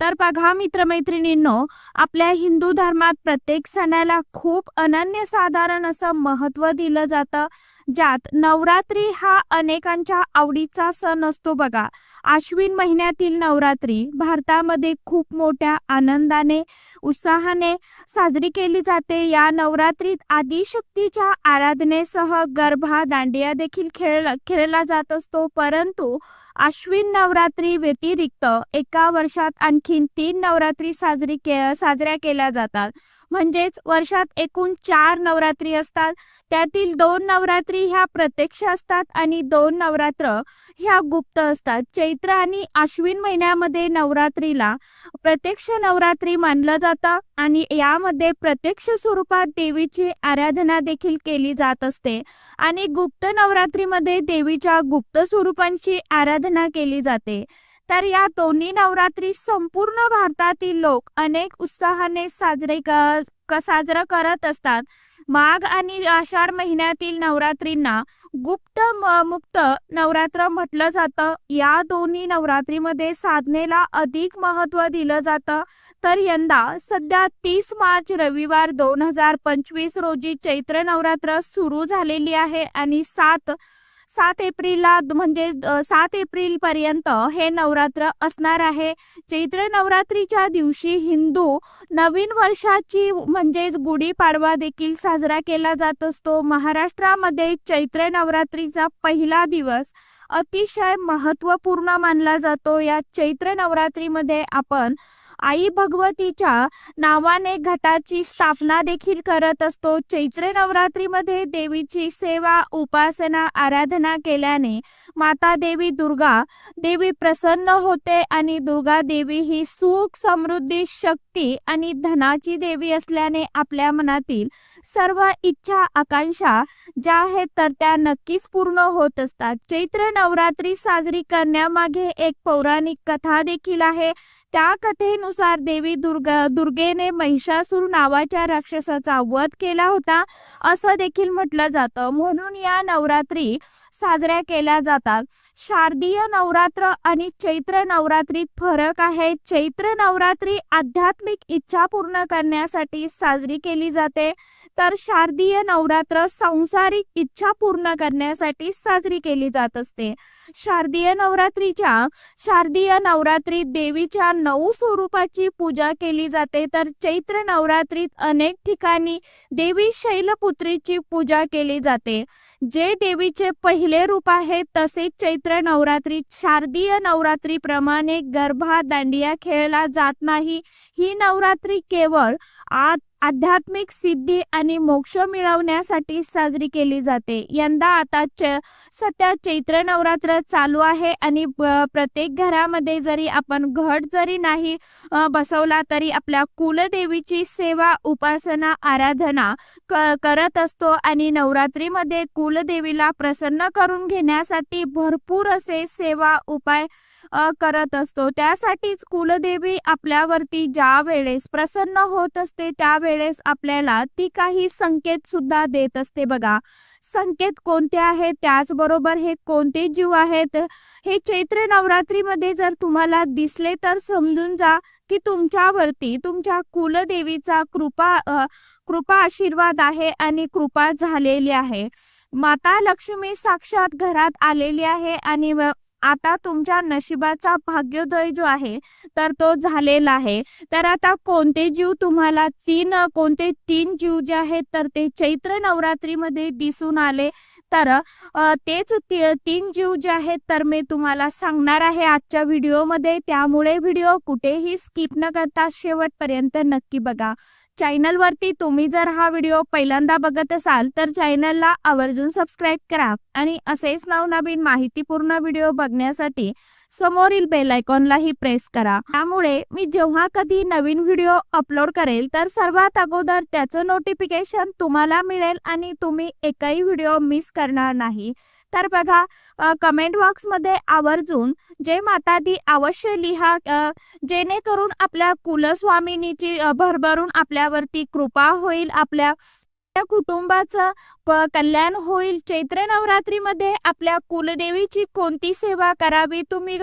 तर बघा मित्रमैत्रिणींनो आपल्या हिंदू धर्मात प्रत्येक सणाला खूप अनन्यसाधारण असं महत्त्व दिलं जातं ज्यात नवरात्री हा अनेकांच्या आवडीचा सण असतो बघा. आश्विन महिन्यातील नवरात्री भारतामध्ये खूप मोठ्या आनंदाने उत्साहाने साजरी केली जाते. या नवरात्रीत आदिशक्तीच्या आराधनेसह गरबा दांडिया देखील खेळ खेळला जात असतो. परंतु आश्विन नवरात्री व्यतिरिक्त एका वर्षात आणखीन तीन नवरात्री साजरी के साजऱ्या केल्या जातात. म्हणजेच वर्षात एकूण चार नवरात्री असतात. त्यातील दोन नवरात्री ह्या प्रत्यक्ष असतात आणि दोन नवरात्र ह्या गुप्त असतात. चैत्र आणि आश्विन महिन्यामध्ये नवरात्रीला प्रत्यक्ष नवरात्री मानलं जातं आणि यामध्ये प्रत्यक्ष स्वरूपात देवीची आराधना देखील केली जात असते. आणि गुप्त नवरात्रीमध्ये देवीच्या गुप्त स्वरूपांची आराधना केली जाते. तर या दोन्ही नवरात्री संपूर्ण भारतातील लोक अनेक उत्साहाने साजरे साजरं करत असतात. माघ आणि आषाढ महिन्यातील नवरात्रींना गुप्त मुक्त नवरात्र म्हटलं जातं. या दोन्ही नवरात्रीमध्ये साधनेला अधिक महत्त्व दिलं जातं. तर यंदा सध्या तीस मार्च रविवार दोन हजार पंचवीस रोजी चैत्र नवरात्र सुरू झालेली आहे आणि सात सात एप्रिलला म्हणजे सात एप्रिल पर्यंत हे नवरात्र असणार आहे. चैत्र नवरात्रीच्या दिवशी हिंदू नवीन वर्षाची म्हणजेच गुढीपाडवा देखील साजरा केला जात असतो. महाराष्ट्रामध्ये चैत्र नवरात्रीचा पहिला दिवस अतिशय महत्त्वपूर्ण मानला जातो. या चैत्र नवरात्रीमध्ये आपण आई भगवतीच्या नावाने घटाची स्थापना देखील करत असतो. चैत्र नवरात्रीमध्ये देवीची सेवा उपासना आराधना केल्याने माता देवी दुर्गा देवी प्रसन्न होते आणि दुर्गा देवी ही सुख समृद्धी शक्ती आणि धनाची देवी असल्याने आपल्या मनातील सर्व इच्छा आकांक्षा ज्या आहेत तर त्या नक्कीच पूर्ण होत असतात. चैत्र नवरात्री साजरी करण्यामागे एक पौराणिक कथा देखील आहे. त्या कथेनुसार देवी दुर्गा दुर्गेने महिषासूर नावाच्या राक्षसाचा वध केला होता. असं देखील म्हटलं जातं. म्हणून या नवरात्री साजऱ्या केल्या जातात. शारदीय नवरात्र आणि चैत्र नवरात्रीत फरक आहे. चैत्र नवरात्री आध्यात्मिक इच्छा पूर्ण करण्यासाठी साजरी केली जाते. तर शारदीय नवरात्र सांसारिक इच्छा पूर्ण करण्यासाठी साजरी केली जात असते. शारदीय नवरात्रीच्या शारदीय नवरात्रीत देवीच्या नऊ स्वरूपाची पूजा केली जाते. तर चैत्र नवरात्रीत अनेक ठिकाणी देवी शैलपुत्रीची पूजा केली जाते. जे देवीचे पहिले रूप आहे तसेच चैत्र नवरात्रीत शारदीय नवरात्रीप्रमाणे गरबा दांडिया खेळला जात नाही. ही नवरात्री केवळ आत आध्यात्मिक सिद्धी आणि मोक्ष मिळवण्यासाठी साजरी केली जाते. यंदा आता च सध्या चैत्र नवरात्र चालू आहे आणि प्रत्येक घरामध्ये जरी आपण घट जरी नाही बसवला तरी आपल्या कुलदेवीची सेवा उपासना आराधना क करत असतो आणि नवरात्रीमध्ये कुलदेवीला प्रसन्न करून घेण्यासाठी भरपूर असे सेवा उपाय करत असतो. त्यासाठीच कुलदेवी आपल्यावरती ज्या वेळेस प्रसन्न होत असते त्यावेळेस वेळेस आपल्याला ती काही संकेत सुद्धा देत असते बघा. संकेत कोणते आहेत? त्याचबरोबर हे कोणते जीव आहेत? हे चैत्र नवरात्रीमध्ये जर तुम्हाला दिसले तर समजून जा की तुमच्यावरती तुमच्या कुलदेवीचा कृपा कृपा आशीर्वाद आहे आणि कृपा झालेली आहे. माता लक्ष्मी साक्षात घरात आलेली आहे आणि आता तुमच्या नशिबाचा भाग्योदय जो आहे तर तो झालेला आहे. तर आता कोणते जीव तुम्हाला तीन कोणते तीन जीव जे आहेत तर ते चैत्र नवरात्रीमध्ये दिसून आले. तर तेच तीन जीव जे आहेत तर मी तुम्हाला सांगणार आहे आजच्या व्हिडिओमध्ये. त्यामुळे व्हिडिओ कुठेही स्किप न करता शेवटपर्यंत नक्की बघा. चॅनलवरती तुम्ही जर हा व्हिडिओ पहिल्यांदा बघत असाल तर चॅनलला आवर्जून सबस्क्राईब करा. आणि असेच नवनवीन माहितीपूर्ण व्हिडिओ बघण्यासाठी समोरील बेल आयकॉनलाही प्रेस करा. त्यामुळे मी जेव्हा कधी नवीन व्हिडिओ अपलोड करेल तर सर्वात अगोदर त्याचं नोटिफिकेशन तुम्हाला मिळेल आणि तुम्ही एकही व्हिडिओ मिस करणार नाही. तर बघा कमेंट बॉक्समध्ये आवर्जून जय माता दी अवश्य लिहा जेणेकरून आपल्या कुलस्वामिनीची भरभरून आपल्यावरती कृपा होईल आपल्या कुटुंबाचं कल्याण होईल. चैत्र नवरात्रीमध्ये आपल्या कुलदेवीची कोणती सेवा करावी? तुम्ही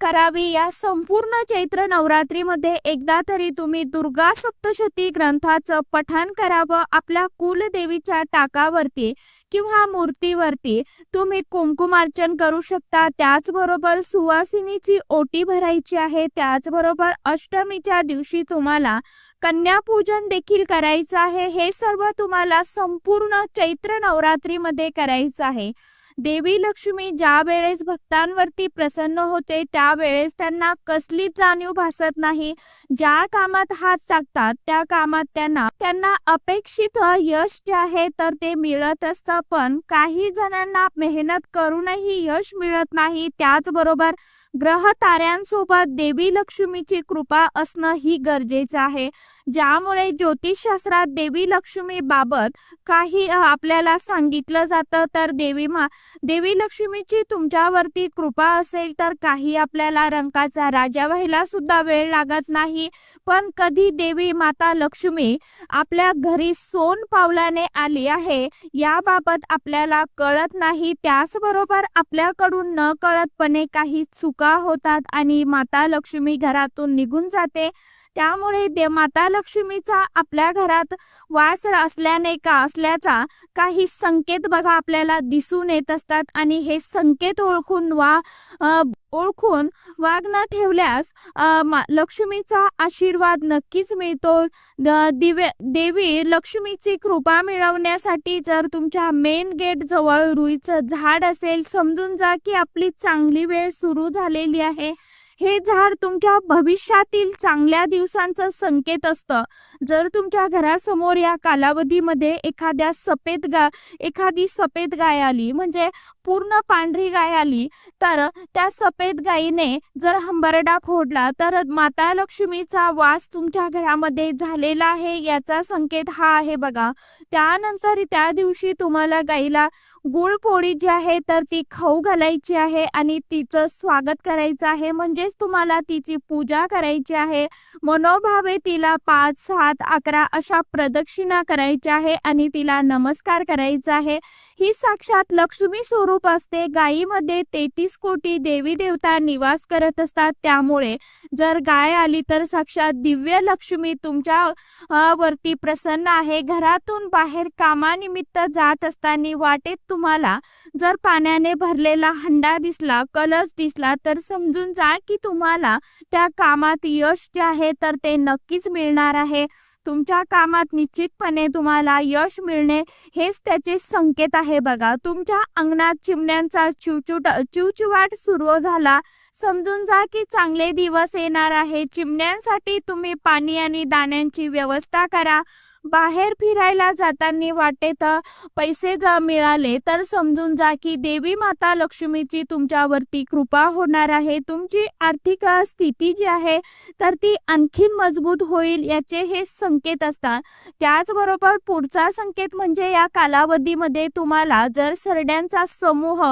करावी? या संपूर्ण चैत्र नवरात्रीमध्ये एकदा तरी तुम्ही दुर्गा सप्तशती ग्रंथाचं पठण करावं. आपल्या कुलदेवीच्या टाकावरती किंवा मूर्तीवरती तुम्ही कुंकुमार्चन करू शकता. त्याचबरोबर सुवासिनीची ओटी भरायची आहे. त्याचबरोबर अष्टमीच्या दिवशी तुम्हाला कन्यापूजन देखील करायचं आहे. हे सर्व तुम्हाला संपूर्ण चैत्र नवरात्रीमध्ये करायचं आहे. देवी लक्ष्मी ज्या वेळेस भक्तांवरती प्रसन्न होते त्यावेळेस त्यांना कसलीच जाणीव भासत नाही. ज्या कामात हात टाकतात त्या कामात त्यांना त्यांना अपेक्षित यश जे आहे तर ते मिळत असतं. पण काही जणांना मेहनत करूनही यश मिळत नाही. त्याचबरोबर ग्रह ताऱ्यांसोबत देवी लक्ष्मीची कृपा असणं ही गरजेचं आहे. ज्यामुळे ज्योतिषशास्त्रात देवी लक्ष्मी बाबत काही आपल्याला सांगितलं जातं तर देवी मा देवी लक्ष्मीची तुमच्यावरती कृपा असेल तर काही आपल्याला रंकाचा राजा व्हायला सुद्धा वेळ लागत नाही. पण कधी देवी माता लक्ष्मी आपल्या घरी सोन पावलाने आली आहे याबाबत आपल्याला कळत नाही. त्याचबरोबर आपल्याकडून न कळतपणे काही चुका होतात आणि माता लक्ष्मी घरातून निघून जाते. त्यामुळे दे माता लक्ष्मीचा आपल्या घरात वास असल्याने का असल्याचा काही संकेत बघा आपल्याला दिसून येत असतात. आणि हे संकेत ओळखून वा ओळखून वाघ न ठेवल्यास मा- लक्ष्मीचा आशीर्वाद नक्कीच मिळतो. द- दिवे देवी लक्ष्मीची कृपा मिळवण्यासाठी जर तुमच्या मेन गेट जवळ रुईचं झाड असेल समजून जा की आपली चांगली वेळ सुरू झालेली आहे. हे झाड तुमच्या भविष्यातील चांगल्या दिवसांचं संकेत असतं. जर तुमच्या घरासमोर या कालावधीमध्ये एखाद्या सफेद गा एखादी सफेद गाय आली म्हणजे पूर्ण पांढरी गाय आली तर त्या सफेद गायीने जर हंबरडा फोडला तर माता लक्ष्मीचा वास तुमच्या घरामध्ये झालेला आहे याचा संकेत हा आहे बघा. त्यानंतर त्या दिवशी तुम्हाला गाईला गुळपोळी जी आहे तर ती खाऊ घालायची आहे आणि तिचं स्वागत करायचं आहे. म्हणजे म्हणजेच तुम्हाला तिची पूजा करायची आहे. मनोभावे तिला पाच सात अकरा अशा प्रदक्षिणा करायच्या आहे आणि तिला नमस्कार करायचा आहे. ही साक्षात लक्ष्मी स्वरूप असते. गायीमध्ये तेहतीस कोटी देवी देवता निवास करत असतात. त्यामुळे जर गाय आली तर साक्षात दिव्य लक्ष्मी तुमच्या वरती प्रसन्न आहे. घरातून बाहेर कामानिमित्त जात असताना वाटेत तुम्हाला जर पाण्याने भरलेला हंडा दिसला कलश दिसला तर समजून जा की तुम्हाला त्या कामात यश जे आहे तर ते नक्कीच मिळणार आहे. तुमच्या कामात निश्चितपणे तुम्हाला यश मिळणे हेच त्याचे संकेत आहे बघा. तुमच्या अंगणात चिमण्यांचा चिवचुट चिवचिवाट सुरू झाला. समजून जा की चांगले दिवस येणार आहे. चिमण्यांसाठी तुम्ही पाणी आणि दाण्यांची व्यवस्था करा. बाहेर फिरायला जाताना वाटेत पैसे जर मिळाले तर समजून जा की देवी माता लक्ष्मीची तुमच्यावरती कृपा होणार आहे. तुमची आर्थिक स्थिती जी आहे तर ती आणखीन मजबूत होईल याचे हे सं संकेत असतात. त्याचबरोबर पुढचा संकेत म्हणजे या कालावधीमध्ये तुम्हाला जर सरड्यांचा समूह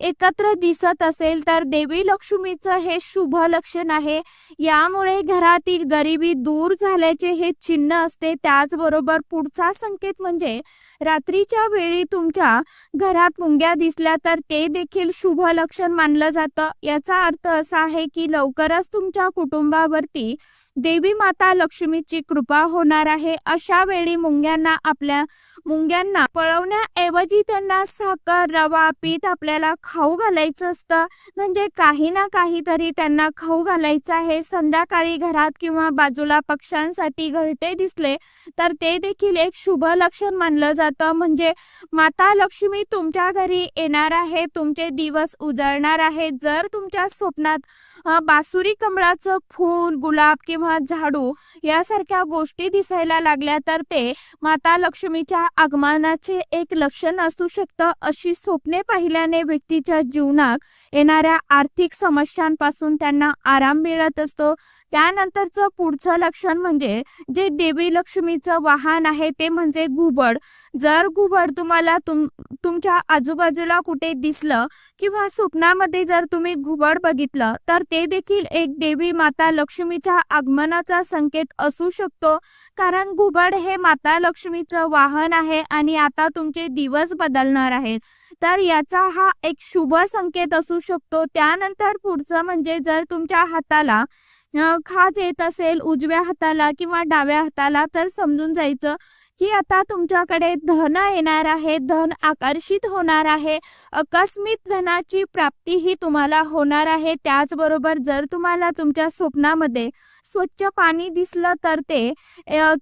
एकत्र दिसत असेल तर देवी लक्ष्मीचं हे शुभ लक्षण आहे. यामुळे घरातील गरिबी दूर झाल्याचे हे चिन्ह असते. त्याचबरोबर पुढचा संकेत म्हणजे रात्रीच्या वेळी तुमच्या घरात मुंग्या दिसल्या तर ते देखील शुभ लक्षण मानलं जातं. याचा अर्थ असा आहे की लवकरच तुमच्या कुटुंबावरती देवी माता लक्ष्मीची कृपा होणार आहे. अशा वेळी मुंग्यांना आपल्या मुंग्यांना पळवण्याऐवजी त्यांना साखर रवा पीठ आपल्याला खाऊ घालायचं असतं. म्हणजे काही ना काहीतरी त्यांना खाऊ घालायचं आहे. संध्याकाळी घरात किंवा बाजूला पक्ष्यांसाठी घरटे दिसले तर ते देखील एक शुभ लक्षण मानलं जातं. म्हणजे माता लक्ष्मी तुमच्या घरी येणार आहे. तुमचे दिवस उजळणार आहे जर तुमच्या स्वप्नात बासुरी कमळाचं फूल गुलाब किंवा किंवा झाडू यासारख्या गोष्टी दिसायला लागल्या तर ते माता लक्ष्मीच्या आगमनाचे एक लक्षण असू शकतं. अशी स्वप्ने पाहिल्याने व्यक्तीच्या जीवनात येणाऱ्या आर्थिक समस्यांपासून त्यांना आराम मिळत असतो. त्यानंतरचं पुढचं लक्षण म्हणजे जे देवी लक्ष्मीचं वाहन आहे ते म्हणजे घुबड जर घुबड तुम्हाला तुम तुमच्या आजूबाजूला कुठे दिसलं किंवा स्वप्नामध्ये जर तुम्ही घुबड बघितलं तर ते देखील एक देवी माता लक्ष्मीच्या आगमनाचा संकेत असू शकतो. कारण घुबड हे माता लक्ष्मीचं वाहन आहे आणि आता तुमचे दिवस बदलणार आहेत. तर याचा हा एक शुभ संकेत असू शकतो. त्यानंतर पुढचं म्हणजे जर तुमच्या हाताला खाज येत असेल उजव्या हाताला किंवा डाव्या हाताला तर समजून जायचं की आता तुमच्याकडे धन येणार आहे धन आकर्षित होणार आहे. अकस्मित धनाची प्राप्ती ही तुम्हाला होणार आहे. त्याचबरोबर जर तुम्हाला तुमच्या स्वप्नामध्ये स्वच्छ पाणी दिसलं तर ते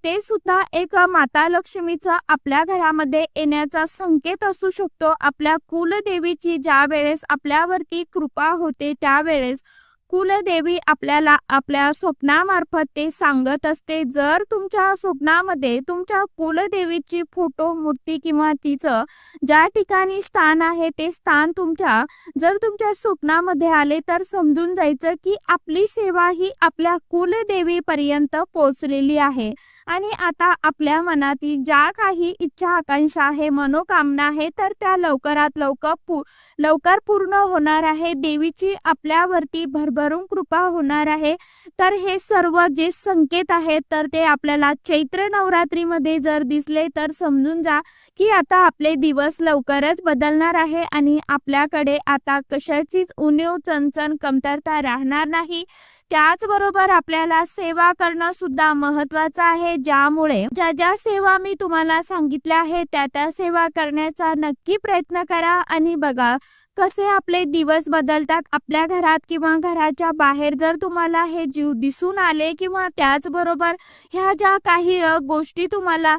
ते सुद्धा एक माता लक्ष्मीचा आपल्या घरामध्ये येण्याचा संकेत असू शकतो. आपल्या कुलदेवीची ज्या वेळेस आपल्यावरती कृपा होते त्यावेळेस कुलदेवी आपल्याला आपल्या स्वप्नामार्फत ते सांगत असते. जर तुमच्या स्वप्नामध्ये तुमच्या कुलदेवीची फोटो मूर्ती किंवा तिचं ज्या ठिकाणी स्थान आहे ते स्थान तुमच्या जर तुमच्या स्वप्नामध्ये आले तर समजून जायचं की आपली सेवा ही आपल्या कुलदेवीपर्यंत पोहोचलेली आहे. आणि आता आपल्या मनातील ज्या काही इच्छा आकांक्षा आहे मनोकामना आहे तर त्या लवकरात लवकर पू लवकर पूर्ण होणार आहे. देवीची आपल्यावरती भरून कृपा होणार आहे. तर हे सर्व जे संकेत आहेत तर ते आपल्याला चैत्र नवरात्रीमध्ये जर दिसले तर समजून जा की आता आपले दिवस लवकरच बदलणार आहे आणि आपल्याकडे आता कशाचीच उणीव चणचण कमतरता राहणार नाही. त्याचबरोबर आपल्याला सेवा करणं सुद्धा महत्वाचं आहे. ज्यामुळे ज्या ज्या सेवा मी तुम्हाला सांगितल्या आहेत त्या त्या सेवा करण्याचा नक्की प्रयत्न करा आणि बघा कसे आपले दिवस बदलतात आपल्या घरात किंवा घराच्या बाहेर जर तुम्हाला हे जीव दिसून आले किंवा त्याचबरोबर ह्या ज्या काही गोष्टी तुम्हाला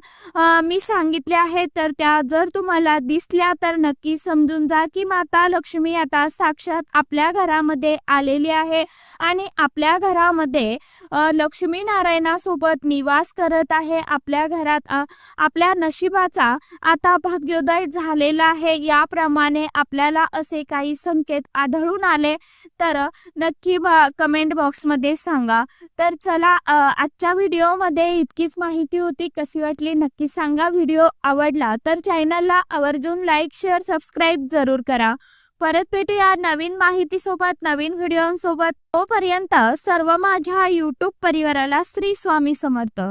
मी सांगितल्या आहेत तर त्या जर तुम्हाला दिसल्या तर नक्की समजून जा की माता लक्ष्मी आता साक्षात आपल्या घरामध्ये आलेली आहे आणि आपल्या घरामध्ये लक्ष्मी नारायणासोबत निवास करत आहे. आपल्या घरात आपल्या नशिबाचा आता भाग्योदय झालेला आहे. याप्रमाणे आपल्याला असं काही संकेत आढळून आले तर नक्की कमेंट बॉक्समध्ये सांगा. तर चला आजच्या व्हिडिओमध्ये इतकीच माहिती होती. कशी वाटली नक्की सांगा. व्हिडिओ आवडला तर चॅनलला आवर्जून लाईक शेअर सबस्क्राईब जरूर करा. परत भेटूया नवीन माहितीसोबत नवीन व्हिडिओंसोबत तोपर्यंत सर्व माझ्या यूट्यूब परिवाराला श्री स्वामी समर्थ.